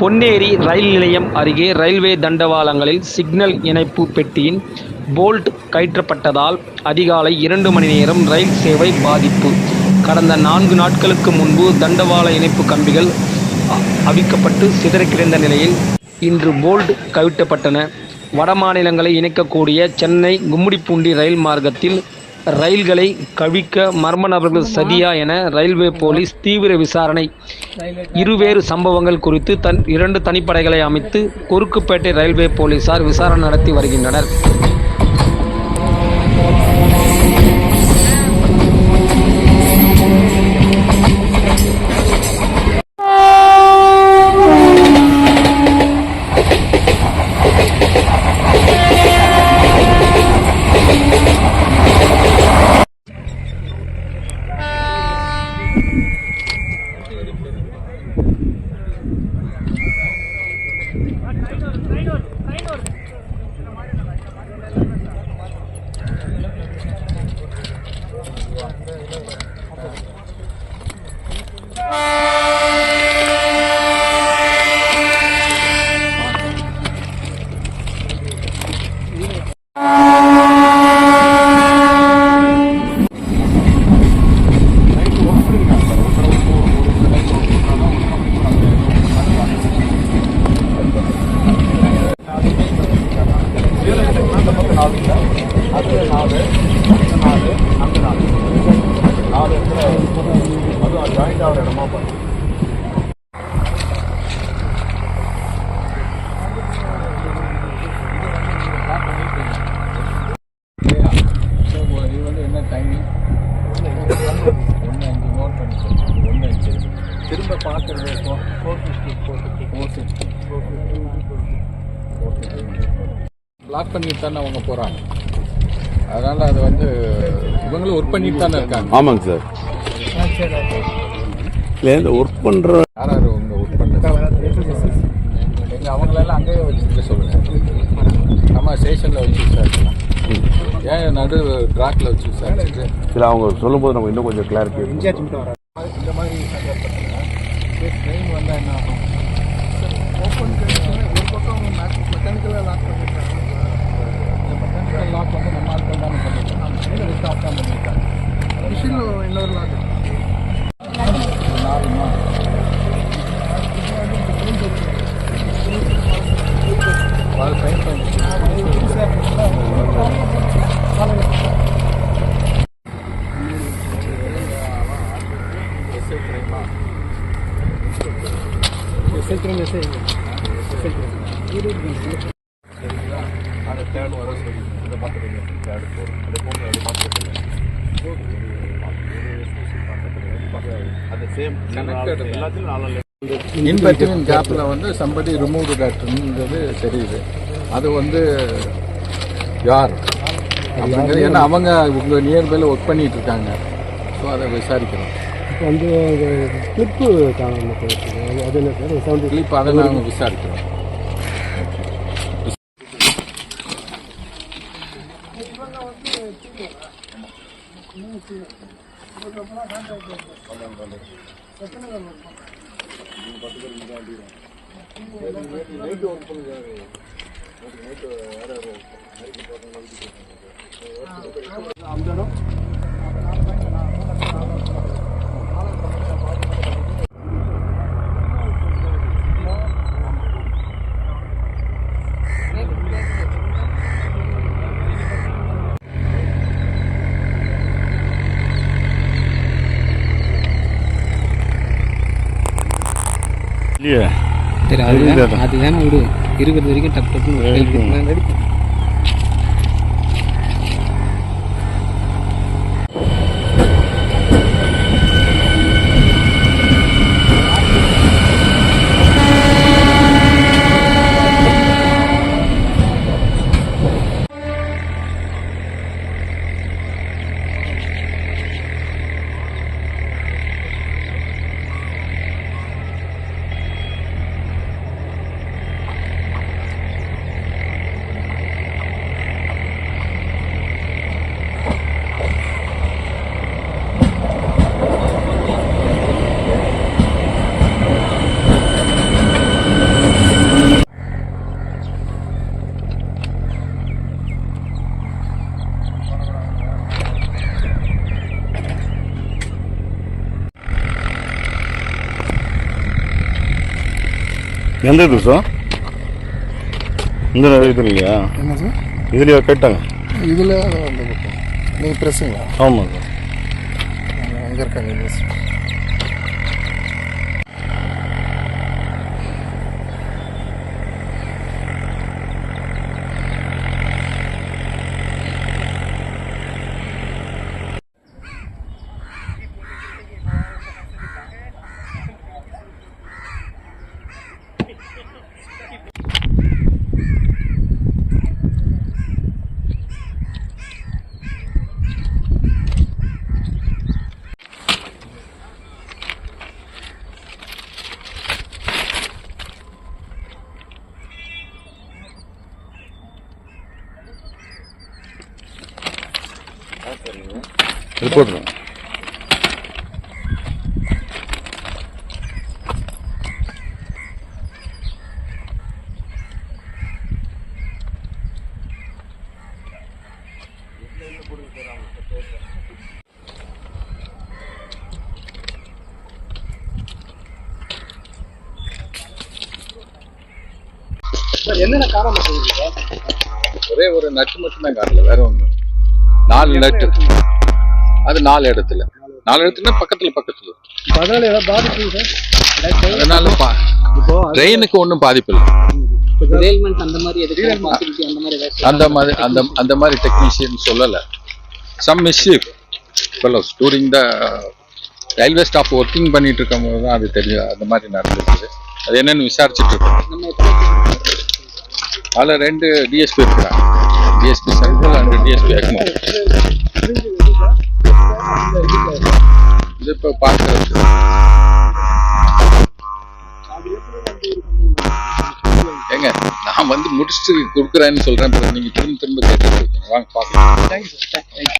பொன்னேரி ரயில் நிலையம் அருகே railway தண்டவாளங்களில் signal இணைப்பு பெட்டியின் போல்ட் கயிற்றப்பட்டதால் அதிகாலை இரண்டு மணி நேரம் ரயில் சேவை பாதிப்பு. கடந்த நான்கு நாட்களுக்கு முன்பு தண்டவாள இணைப்பு கம்பிகள் அவிக்கப்பட்டு சிதற கிடந்த நிலையில் இன்று போல்ட் கைட்டப்பட்டன வட மாநிலங்களை இணைக்கக்கூடிய சென்னை கும்மிடிப்பூண்டி ரயில் மார்க்கத்தில் ரயில்களை கவிழ்க்க மர்ம நபர்கள் சதியா என ரயில்வே போலீஸ் தீவிர விசாரணை. இருவேறு சம்பவங்கள் குறித்து தன் இரண்டு தனிப்படைகளை அமைத்து குறுக்குப்பேட்டை ரயில்வே போலீசார் விசாரணை நடத்தி வருகின்றனர். லாக் பண்ணிட்டு தானே அவங்க போகிறாங்க அதனால் அது வந்து இவங்களும் ஒர்க் பண்ணிட்டு தானே இருக்காங்க. ஆமாங்க சார். இல்லை இந்த ஒர்க் பண்ணுற யார் யார் உங்க ஒர்க் பண்ணுறது எங்கள் அவங்களெல்லாம் அங்கேயே வச்சுக்க சொல்லுங்கள் நம்ம ஸ்டேஷனில் வச்சு விசாரிக்கலாம் ஏன் நடு ட்ராக்கில் வச்சு விசாரிச்சுட்டு சில அவங்க சொல்லும்போது நமக்கு இன்னும் கொஞ்சம் கிளாரிட்டி இந்த மாதிரி சந்தர்ப்பத்தில் ட்ரெயின் வந்தால் என்ன ஆகும்? அந்த தேர்ட் வர சொல்லி இதை பார்த்துருங்க தேர்ட் ஃபோர் அது போங்க அது பார்த்துருங்க அந்த சேம் எல்லாத்தையும் நாலு இன் பிட்வீன் கேப்பில் வந்து சம்படி ரிமூவ்டு டாக்டர்ன்றது தெரியுது. அது வந்து யார்? அப்படிங்கிறது ஏன்னா அவங்க உங்கள் நியர்பையில் ஒர்க் பண்ணிகிட்டு இருக்காங்க. ஸோ அதை விசாரிக்கிறோம். வந்து கிளிப்பு காணாமல் போயிருக்கு அது- என்ன சார் சவுண்டு இப்போ அதை நாங்கள் விசாரிக்கிறோம். இல்லையே சரி அதுதான் அதுதானே விடு. இருக்கிறது வரைக்கும் டப் டப்புன்னு எந்த இது சார் இந்த இது இல்லையா? என்ன சார் இதுலையா கேட்டாங்க. இதில் பக்கம் நீங்கள் ப்ரெஸ்ஸுங்களா ஆமாம் சார் அங்கே இருக்காங்க யூனிவர்சிட்டி ரிப்போர்ட் ஒரே ஒரு நட்டு மட்டும்தான் காட்டல வேற ஒன்று நாலு நட்டு. அது நாலு இடத்துல. நாலு இடத்துல பக்கத்துல பக்கத்துல. அதனால ஏதாவது பாதிப்பு சார் அதனால ட்ரெயினுக்கு ஒன்றும் பாதிப்பு இல்லை. அந்த மாதிரி அந்த அந்த மாதிரி அந்த அந்த மாதிரி டெக்னீஷியன் சொல்லலை. Some mischief fellows during the railway staff working பண்ணிட்டு இருக்கும் போது தான் அது தெரியும் அந்த மாதிரி நடந்துருக்குது அது என்னன்னு விசாரிச்சுட்டு இருக்கோம். அதில் ரெண்டு டிஎஸ்பி இருக்கிறாங்க. DSP central and DSP Egmore notice கொடுக்குறேன்னு சொல்கிறேன் அப்புறம் நீங்கள் திரும்ப திரும்ப கேட்டு வாங்க பார்க்கலாம். Thank you sir thank you